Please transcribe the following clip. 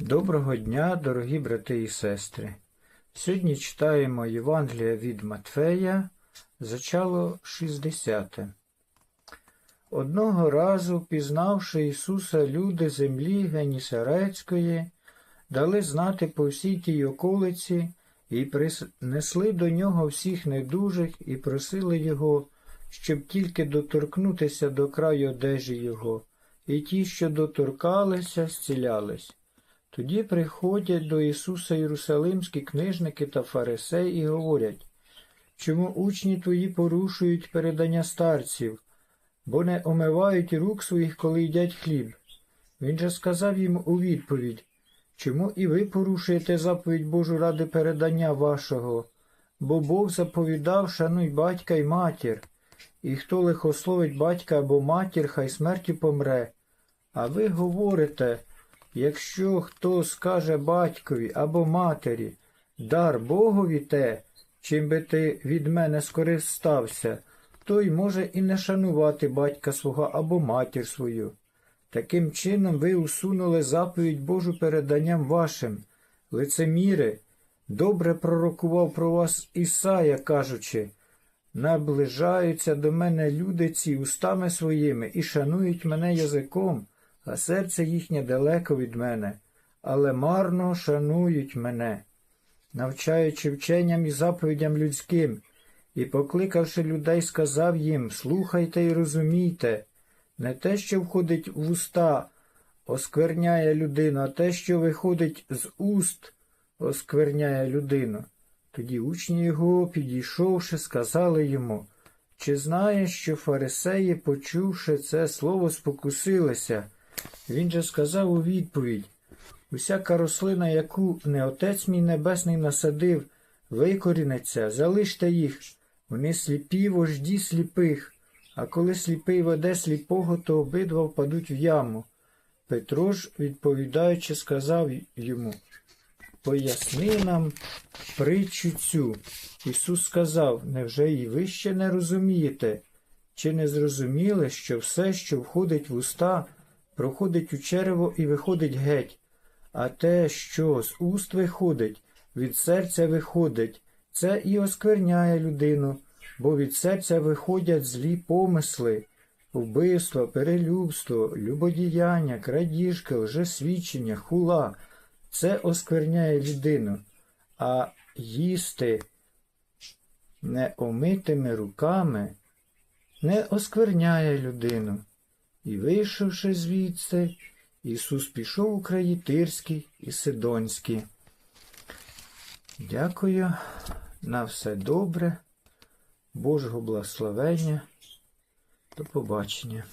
Доброго дня, дорогі брати і сестри. Сьогодні читаємо Євангелія від Матфея, зачало 60. Одного разу, пізнавши Ісуса, люди землі Генісарецької, дали знати по всій тій околиці і принесли до нього всіх недужих і просили Його, щоб тільки доторкнутися до краю одежі Його, і ті, що доторкалися, зцілялись. Тоді приходять до Ісуса Єрусалимські книжники та фарисеї і говорять, чому учні твої порушують передання старців, бо не омивають рук своїх, коли їдять хліб. Він же сказав їм у відповідь, чому і ви порушуєте заповідь Божу ради передання вашого, бо Бог заповідав, шануй батька й матір, і хто лихословить батька або матір, хай смертю помре. А ви говорите, Якщо хто скаже батькові або матері, дар Богові те, чим би ти від мене скористався, той може і не шанувати батька свого або матір свою. Таким чином ви усунули заповідь Божу переданням вашим, лицеміри, добре пророкував про вас Ісая, кажучи, наближаються до мене люди ці устами своїми і шанують мене язиком а серце їхнє далеко від мене, але марно шанують мене, навчаючи вченням і заповідям людським, і, покликавши людей, сказав їм Слухайте і розумійте, не те, що входить в уста, оскверняє людину, а те, що виходить з уст, оскверняє людину. Тоді учні його, підійшовши, сказали йому, чи знаєш, що фарисеї, почувши це слово, спокусилися? Він же сказав у відповідь Усяка рослина, яку не отець мій небесний насадив, викорінеться, залиште їх, вони сліпі вожді сліпих, а коли сліпий веде сліпого, то обидва впадуть в яму. Петро ж, відповідаючи, сказав йому Поясни нам притчу цю. Ісус сказав, невже і ви ще не розумієте? Чи не зрозуміли, що все, що входить в уста, проходить у черево і виходить геть, а те, що з уст виходить, від серця виходить, це і оскверняє людину, бо від серця виходять злі помисли, вбивство, перелюбство, любодіяння, крадіжки, лжесвідчення, хула. Це оскверняє людину, а їсти неомитими руками не оскверняє людину. І, вийшовши звідси, Ісус пішов у краї Тирські і Сидонський. Дякую на все добре, Божого благословення. До побачення.